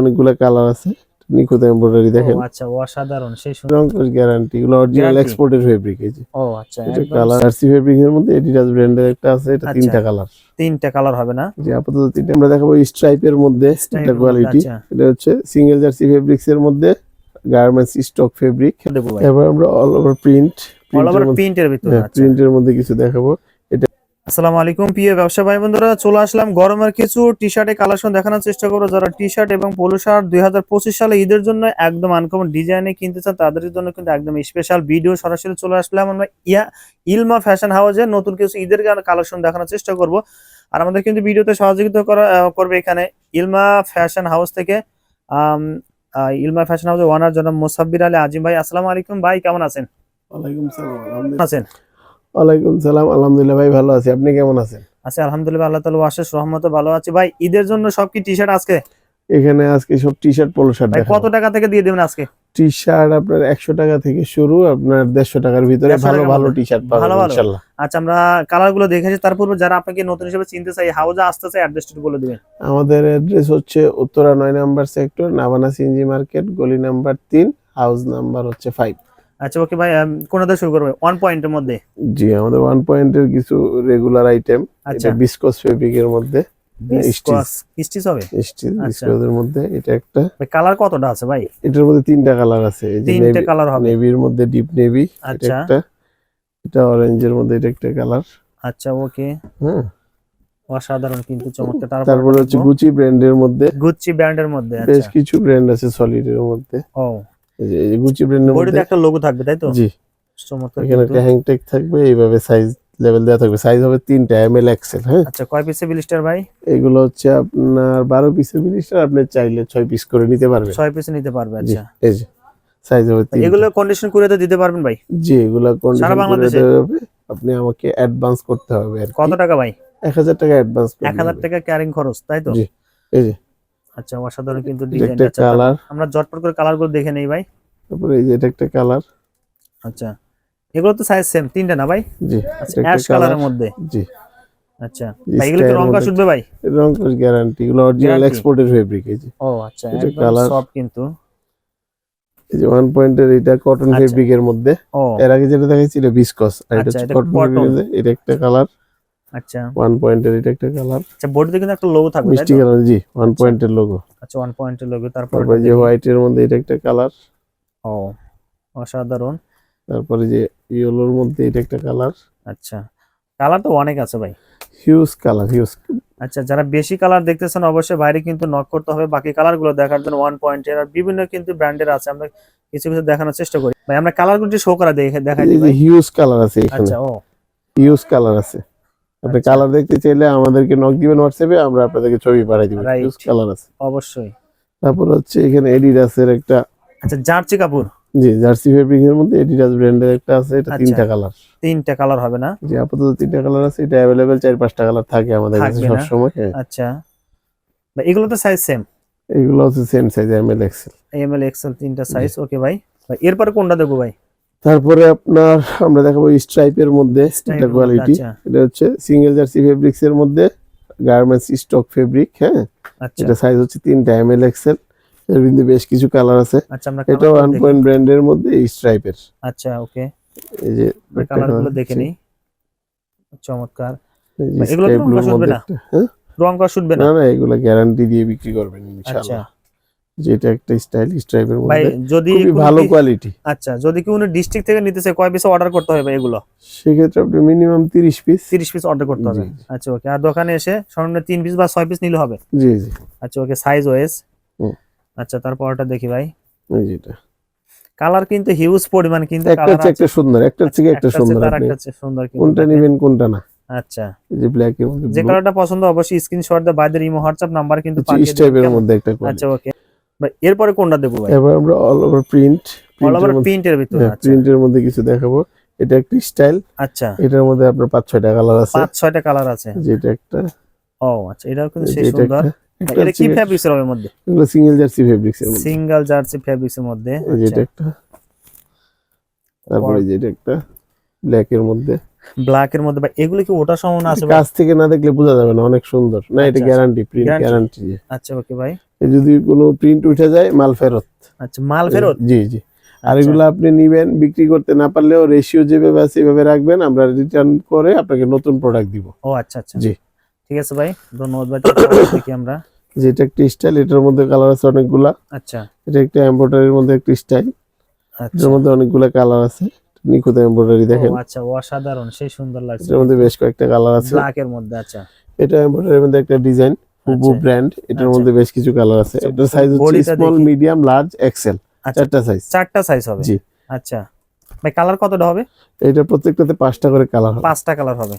অনেকগুলো কালার আছে। নিখুঁত এমব্রয়ডারি দেখেন। আচ্ছা অসাধারণ সেই সুন্দর। রংকশ গ্যারান্টি গুলো অরিজিনাল? এক্সপোর্টের ফেব্রিক এই যে। ও আচ্ছা এটা কালার আরসি ফেব্রিক এর মধ্যে এডিডাস ব্র্যান্ডের একটা আছে এটা আচ্ছা। তিনটা কালার তিনটা কালার হবে না? যে আপাতত তিনটা। আমরা দেখাবো স্ট্রাইপের মধ্যে মধ্যে, কোয়ালিটি আচ্ছা। এটা হচ্ছে সিঙ্গেল জার্সি ফেব্রিক্স এর মধ্যে গার্মেন্টস স্টক ফেব্রিক এবার আমরা all over print all over প্রিন্টের ভিতরে আচ্ছা। প্রিন্টের মধ্যে কিছু দেখাবো। আসসালামু আলাইকুম প্রিয় ব্যবসা ভাই বন্ধুরা চলে আসলাম গরমের কিছু টি শার্টের কালেকশন দেখানোর চেষ্টা করব। যারা টি শার্ট এবং পোলো শার্ট দুই হাজার পঁচিশ সালে ঈদের জন্য একদম আনকমন ডিজাইনে কিনতে চান তাদের জন্য কিন্তু একদম স্পেশাল ভিডিও সরাসরি চলে আসলাম আমরা। ইয়া ইলমা ফ্যাশন হাউসে নতুন কিছু ঈদের কালেকশন দেখানোর চেষ্টা করব। আর আমাদের কিন্তু ভিডিওতে সহযোগিতা করা করবে এখানে ইলমা ফ্যাশন হাউস থেকে। ইলমা ফ্যাশন হাউসের ওয়ানার জনাব মোসাব্বির আলী আজিম ভাই। আসসালামু আলাইকুম ভাই কেমন আছেন? আছেন? ওয়ালাইকুম সালাম আলহামদুলিল্লাহ ভাই ভালো আছি। আপনি কেমন আছেন? আচ্ছা আলহামদুলিল্লাহ আল্লাহ তালা আশেষ রহমতে ভালো আছি। ভাই ঈদের জন্য সব কি টি শার্ট আজকে? এখানে আজকে সব টি শার্ট পোলো শার্ট কত টাকা থেকে দিয়ে দেবেন আজকে? টি শার্ট আপনার একশো টাকা থেকে শুরু আপনার দেড়শো টাকার ভিতরে ভালো ভালো টি শার্ট ভালো পাবেন ভালো? আচ্ছা আমরা কালারগুলো দেখেছি তারপর যারা আপনাকে নতুন হিসেবে চিনতে চাই হাউজে আসতে চাই অ্যাড্রেস বলে দিবেন। আমাদের অ্যাড্রেস হচ্ছে উত্তরা নয় number sector Navana CNG market গলি নাম্বার তিন হাউস নাম্বার হচ্ছে ফাইভ আচ্ছা ওকে ভাই কোনটা শুরু করবে? ওয়ান পয়েন্টের মধ্যে? জি আমাদের ওয়ান পয়েন্টের কিছু আচ্ছা। রেগুলার আইটেম এটা বিসকস ফেব্রিক এর মধ্যে। বিস্কস স্টিচ হবে? স্টিচ আচ্ছা। মধ্যে। এটা একটা ভাই কালার কতটা আছে ভাই? এটার মধ্যে তিনটা কালার আছে। এই যে তিনটে কালার হবে। নেভির মধ্যে ডিপ নেভি আচ্ছা। একটা। এটা অরেঞ্জের মধ্যে এটা একটা কালার আচ্ছা ওকে হ্যাঁ অসাধারণ কিন্তু চমৎকার। তারপরে হচ্ছে গুচি ব্র্যান্ডের মধ্যে। গুচ্চি ব্র্যান্ডের মধ্যে বেশ আচ্ছা। কিছু ব্র্যান্ড আছে সলিড এর মধ্যে। ও। এই গুচি ব্র্যান্ডের মধ্যে একটা লোগো থাকবে তাই তো? জি। এখানে একটা হ্যাং টেক থাকবে এইভাবে সাইজ লেভেল দেওয়া থাকবে। সাইজ হবে তিনটা এম এল এক্সেল হ্যাঁ? আচ্ছা কয় পিসে বিলিস্টার ভাই? এগুলো হচ্ছে আপনার বারো পিসের জিনিসটা আপনি চাইলে ছয় পিস করে নিতে পারবেন। ছয় পিসে নিতে পারবে আচ্ছা। এই যে সাইজ হবে তিনটা। এগুলো কন্ডিশন করে তো দিতে পারবেন ভাই? জি এগুলো কন্ডিশন করে বাংলাদেশে? আপনি আমাকে অ্যাডভান্স করতে হবে আর কত টাকা ভাই? এক হাজার টাকা অ্যাডভান্স এক হাজার টাকা ক্যারিং খরচ তাই তো? জি এই যে। আচ্ছা অসাধারণ কিন্তু এটা ডিজাইন একটা আমরা জটপট করে কালারগুলো দেখে নেই ভাই। তারপরে এই যে এটা একটা কালার আচ্ছা এগুলো তো সাইজ সেম তিনটা না ভাই? জি আচ্ছা অ্যাশ কালারের কালার মধ্যে। জি। আচ্ছা এগুলো কি রং উঠবে ভাই? রংকশ গ্যারান্টি এগুলো অরিজিনাল? এক্সপোর্টের ফেব্রিক এই যে। ও আচ্ছা এটা। সফট কিন্তু। এই যে ওয়ান পয়েন্টের এটা কটন আচ্ছা। ফেব্রিক এর মধ্যে। এর আগে যেটা দেখাচ্ছি এটা বিসকস আর এটা আচ্ছা, কটন cotton। ফেব্রিক এটা একটা কালার আচ্ছা। ওয়ান পয়েন্টের এটা একটা কালার আচ্ছা বডিতে কিন্তু একটা লোগো থাকবে মিষ্টি কালার জি ওয়ান পয়েন্টের লোগো আচ্ছা ওয়ান পয়েন্টের লোগো তারপর যে হোয়াইট এর মধ্যে এটা একটা কালার ও অসাধারণ। তারপরে যে ইয়েলোর মধ্যে এটা একটা কালার। আচ্ছা কালার তো অনেক আছে ভাই। হিউজ কালার হিউজ আচ্ছা যারা বেশি কালার দেখতেছেন অবশ্যই বাইরে কিন্তু নক করতে হবে। বাকি কালারগুলো দেখার জন্য ওয়ান পয়েন্টের আর বিভিন্ন কিন্তু ব্র্যান্ডের আছে। আমরা কিছু কিছু দেখানোর চেষ্টা করি। ভাই আমরা কালারগুলো শো করা দেখে দেখাই দিই হিউজ কালার আছে এখানে। আচ্ছা ও। হিউজ কালার আছে। আপনি আচ্ছা। কালার দেখতে চাইলে আমাদেরকে নক দিবেন হোয়াটসঅ্যাপে আমরা আপনাদেরকে ছবি পাঠিয়ে দিব. হিউজ কালার আছে। অবশ্যই। তারপর হচ্ছে এখানে এডিডাসের একটা আচ্ছা জার্সি কাপড়? জি জার্সি ফেব্রিক এর মধ্যে এডিডাস ব্র্যান্ডের একটা আছে এটা আচ্ছা। তিনটা কালার তিনটা কালার হবে না? জি আপাতত তিনটা কালার আছে এটা অ্যাভেলেবেল চার পাঁচটা কালার থাকে আমাদের কাছে থাকবে না? সবসময় হ্যাঁ। আচ্ছা। ভাই এগুলো তো সাইজ সেম এগুলো হচ্ছে same size M L XL M L XL তিনটা সাইজ ওকে ভাই। ভাই, এরপরে কোনটা দেখব ভাই? তারপরে আপনার আমরা দেখাবো স্ট্রাইপের মধ্যে এটা কোয়ালিটি আচ্ছা। এটা হচ্ছে সিঙ্গেল জার্সি ফেব্রিক্স এর মধ্যে গার্মেন্টস স্টক ফেব্রিক হ্যাঁ। আচ্ছা। এটা সাইজ হচ্ছে তিনটা এম এল এক্সেল এর মধ্যে বেশ কিছু কালার আছে। আচ্ছা ওয়ান পয়েন্ট ব্র্যান্ডের মধ্যে স্ট্রাইপের আচ্ছা ওকে এই যে কালারগুলো দেখে নিই। চমৎকার। এগুলো তো রং না? হ্যাঁ? রং শুটবে না? না এগুলো গ্যারান্টি দিয়ে বিক্রি করবেন আচ্ছা। ইনশাআল্লাহ যেটা একটা স্টাইল স্ট্রাইপের ভাই যদি ভালো কোয়ালিটি আচ্ছা যদি কি উনি ডিস্ট্রিক্ট থেকে নিতে চায় কয় পিস অর্ডার করতে হবে ভাই এগুলো? সেক্ষেত্রে আপনি মিনিমাম তিরিশ পিস তিরিশ পিস অর্ডার করতে হবে। আচ্ছা ওকে আর দোকানে এসে সর্বনিম্ন তিন পিস বা ছয় পিস নিলে হবে? জি জি। আচ্ছা ওকে সাইজ হুম। আচ্ছা তারপরটা দেখি ভাই। এই যেটা কালার কিন্তু হিউজ পরিমাণ কিন্তু একটা কালার হচ্ছে একটা সুন্দর একটা থেকে একটা সুন্দর আপনি? সুন্দর কিন্তু কোনটা। নেবেন কোনটা না? আচ্ছা। এই যে ব্ল্যাক এর মধ্যে যে কালারটা পছন্দ অবশ্যই স্ক্রিনশট দিয়ে বাইদের ইমো হোয়াটসঅ্যাপ নাম্বার কিন্তু পাঠিয়ে দিবেন, স্ট্রাইপের মধ্যে একটা আচ্ছা ওকে ভাই এরপরে কোনটা দেবো ভাই? এবার আমরা all over print all over প্রিন্টের ভিতরে আচ্ছা। প্রিন্টের মধ্যে কিছু দেখাবো। এটা একটা স্টাইল আচ্ছা। এটার মধ্যে আপনার পাঁচ ছয়টা কালার আছে। পাঁচ ছয়টা কালার আছে। যেটা একটা ও আচ্ছা এটাও কিন্তু সেই সুন্দর। একটা এটা কি ফ্যাব্রিক্স এর মধ্যে? এগুলো সিঙ্গেল জার্সি ফেব্রিক্স এর মধ্যে। সিঙ্গেল জার্সি ফ্যাব্রিক্স এর মধ্যে আচ্ছা। একটা। তারপরে যেটা একটা ব্ল্যাক এর মধ্যে। ব্ল্যাক এর মধ্যে ভাই এগুলো কি ওটার সমান আছে কাছ থেকে না দেখলে বোঝা যাবে না অনেক সুন্দর। না এটা আচ্ছা, গ্যারান্টি প্রিন্ট গ্যারান্টি আচ্ছা ওকে ভাই। যদি কোনো প্রিন্ট উঠে যায় মাল ফেরত। আচ্ছা মাল ফেরত? জি জি। আর আচ্ছা। এগুলো আপনি নিবেন বিক্রি করতে না পারলেও রেশিও যেভাবে আছে এভাবে রাখবেন আমরা রিটার্ন করে আপনাকে নতুন প্রোডাক্ট দিব। ও আচ্ছা আচ্ছা। জি। ঠিক আছে ভাই। ধন্যবাদ ভাই। দেখি আমরা। যেটা একটা স্টাইল এটার মধ্যে কালার আছে অনেকগুলা। আচ্ছা। এটা একটা এমব্রয়ডারির মধ্যে একটা স্টাইল আচ্ছা। এটার মধ্যে অনেকগুলা কালার আছে। নিখুঁত এমব্রয়ডারি দেখেন। আচ্ছা অসাধারণ সেই সুন্দর লাগছে। এটার মধ্যে বেশ কয়েকটা কালার আছে। ব্ল্যাক এর মধ্যে আচ্ছা। এটা এমব্রয়ডারির মধ্যে একটা ডিজাইন হুবু আচ্ছা। ব্র্যান্ড এটার আচ্ছা। মধ্যে বেশ কিছু কালার আছে। আচ্ছা, এটার সাইজ হচ্ছে স্মল মিডিয়াম লার্জ এক্সেল আচ্ছা। চারটা সাইজ চারটা সাইজ হবে? জি। আচ্ছা। ভাই কালার কতটা হবে? এটা প্রত্যেকটাতে পাঁচটা করে কালার হবে। পাঁচটা কালার হবে।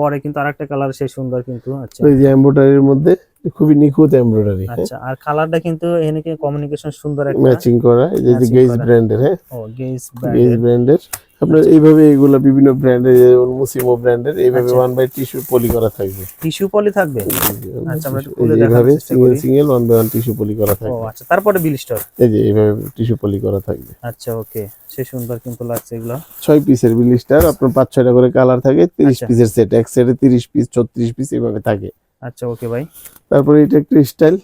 পরে কিন্তু আরেকটা কালার সেই সুন্দর কিন্তু আচ্ছা। এই যে এমব্রয়ডারির মধ্যে খুবই নিখুঁত এমব্রয়ডারি আচ্ছা আর কালারটা কিন্তু এখানে কি কমিউনিকেশন সুন্দর একটা ম্যাচিং করা এই যে গেজ ব্র্যান্ডের হ্যাঁ? ও গেজ গেজ ব্র্যান্ডের আপনার এইভাবে এগুলো বিভিন্ন ব্র্যান্ডের যেমন মুসিমো ব্র্যান্ডের এইভাবে আচ্ছা। ওয়ান বাই টিস্যু পলি করা থাকবে। টিস্যু পলি থাকবে? আচ্ছা, আমরা খুলে single single one by one tissue poly করা ও থাকবে। আচ্ছা তারপরে বিল স্টোর এই যে এইভাবে টিস্যু পলি করা থাকবে। আচ্ছা ওকে সে সুন্দর কিন্তু লাগছে এগুলো। ছয় পিসের বিলিস্টার আপনার পাঁচ ছয়টা করে কালার থাকে তিরিশ আচ্ছা। পিসের সেট এক সেটে তিরিশ পিস ছত্রিশ পিস এইভাবে থাকে। আচ্ছা ওকে ভাই তারপরে এটা একটা স্টাইল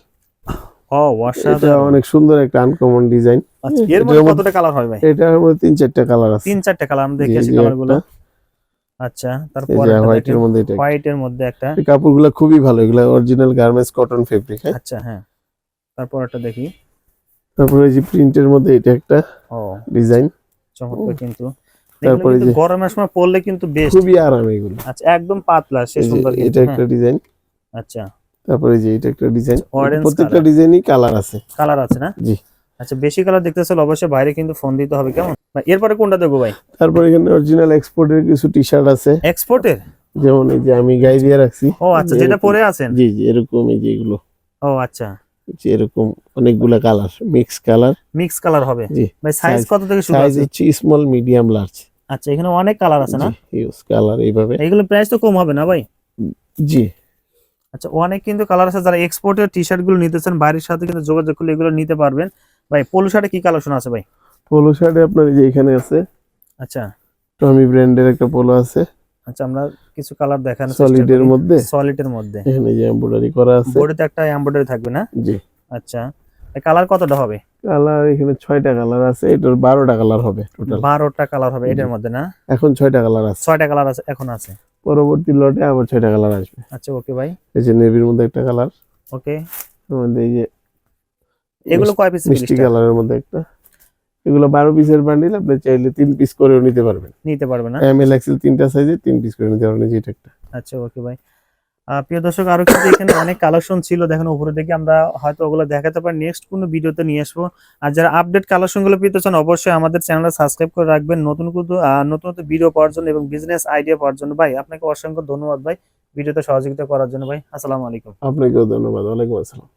ও অসাধারণ। অনেক সুন্দর একটা আনকমন ডিজাইন আচ্ছা এর এটার মধ্যে কতটা কালার হয় ভাই? এটার মধ্যে তিন চারটা কালার আছে। তিন চারটা কালার আমরা দেখে জি, আসি জি, কালারগুলো। আচ্ছা হোয়াইটের মধ্যে এটা হোয়াইট মধ্যে একটা। কাপড়গুলো খুবই ভালো এগুলো অরিজিনাল গার্মেন্টস কটন ফেব্রিক হ্যাঁ? আচ্ছা হ্যাঁ। তারপর একটা দেখি। তারপরে এই যে প্রিন্টের মধ্যে এটা একটা ও ডিজাইন চমৎকার কিন্তু। তারপরে যে- গরমের সময় পরলে কিন্তু বেস্ট খুবই আরাম এগুলো। আচ্ছা একদম পাতলা সে সুন্দর এটা একটা ডিজাইন হ্যাঁ। আচ্ছা। তারপরে যে এটা একটা ডিজাইন প্রত্যেকটা। ডিজাইনই কালার আছে। কালার আছে না? জি। আচ্ছা বেশি কালার দেখতে চাইলে অবশ্যই বাইরে কিন্তু ফোন দিতে হবে কেমন? এরপরে কোনটা দেখব ভাই? তারপরে এখানে অরিজিনাল এক্সপোর্টের কিছু টি শার্ট আছে। এক্সপোর্টের যেমন এই যে আমি গায়ে দিয়ে রাখছি। ও আচ্ছা যেটা পরে আছেন? জি জি এরকম এই যে এগুলো। ও আচ্ছা। এরকম অনেকগুলা colour mix colour mix colour হবে। জি ভাই সাইজ কত থেকে শুরু সাইজ হচ্ছে? স্মল মিডিয়াম লার্জ আচ্ছা এখানে অনেক কালার আছে না? ইউজ কালার এইভাবে। এইগুলো প্রাইস তো কম হবে না ভাই? জি। আচ্ছা অনেক কিন্তু কালার আছে যারা এক্সপোর্টের টি শার্টগুলো নিতেছেন বাইরের সাথে কিন্তু যোগাযোগ করলে এগুলো নিতে পারবেন। ভাই পোলো শার্টে কি কালেকশন আছে ভাই? পোলো শার্টে আপনার এই যে এখানে আছে আচ্ছা। টমি ব্র্যান্ডের একটা পোলো আছে। আচ্ছা আমরা কিছু কালার দেখানোর সলিডের মধ্যে? সলিডের মধ্যে। এখানে যে এমব্রয়ডারি করা আছে। বডিতে একটা এমব্রয়ডারি থাকবে না? জি। আচ্ছা কালার কতটা হবে? কালার এখানে ছয়টা কালার আছে এটার বারোটা কালার হবে টোটাল বারোটা কালার হবে এটার মধ্যে না? এখন ছয়টা কালার আছে। ছয়টা কালার আছে এখন আছে। পরবর্তী লটে আবার ছয়টা কালার আসবে। আচ্ছা ওকে ভাই। এই যে নেভির মধ্যে একটা কালার ওকে আমাদের এই যে এগুলো কয় পিস মিষ্টি কালারের মধ্যে একটা। এগুলো বারো পিসের বান্ডিল আপনি চাইলে তিন পিস করেও নিতে পারবেন। নিতে পারবেন না? এম এল এক্সেল তিনটা সাইজে তিন পিস করে নিতে পারবেন যে একটা। আচ্ছা ওকে ভাই। প্রিয় দর্শক, আরও কিন্তু এখানে অনেক কালেকশন ছিল। দেখেন, উপরে দেখে আমরা হয়তো ওগুলো দেখাতে পারি। নেক্সট কোনো ভিডিওতে নিয়ে আসব। আর যারা আপডেট কালেকশনগুলো পেতে চান, অবশ্যই আমাদের চ্যানেলটা সাবস্ক্রাইব করে রাখবেন। নতুন কোনো নতুন নতুন ভিডিও পাওয়ার জন্য এবং বিজনেস আইডিয়া পাওয়ার জন্য। ভাই, আপনাকে অসংখ্য ধন্যবাদ ভাই ভিডিওতে সহযোগিতা করার জন্য ভাই। আসসালামু আলাইকুম। আপনাকেও ধন্যবাদ। ওয়ালাইকুম আসসালাম।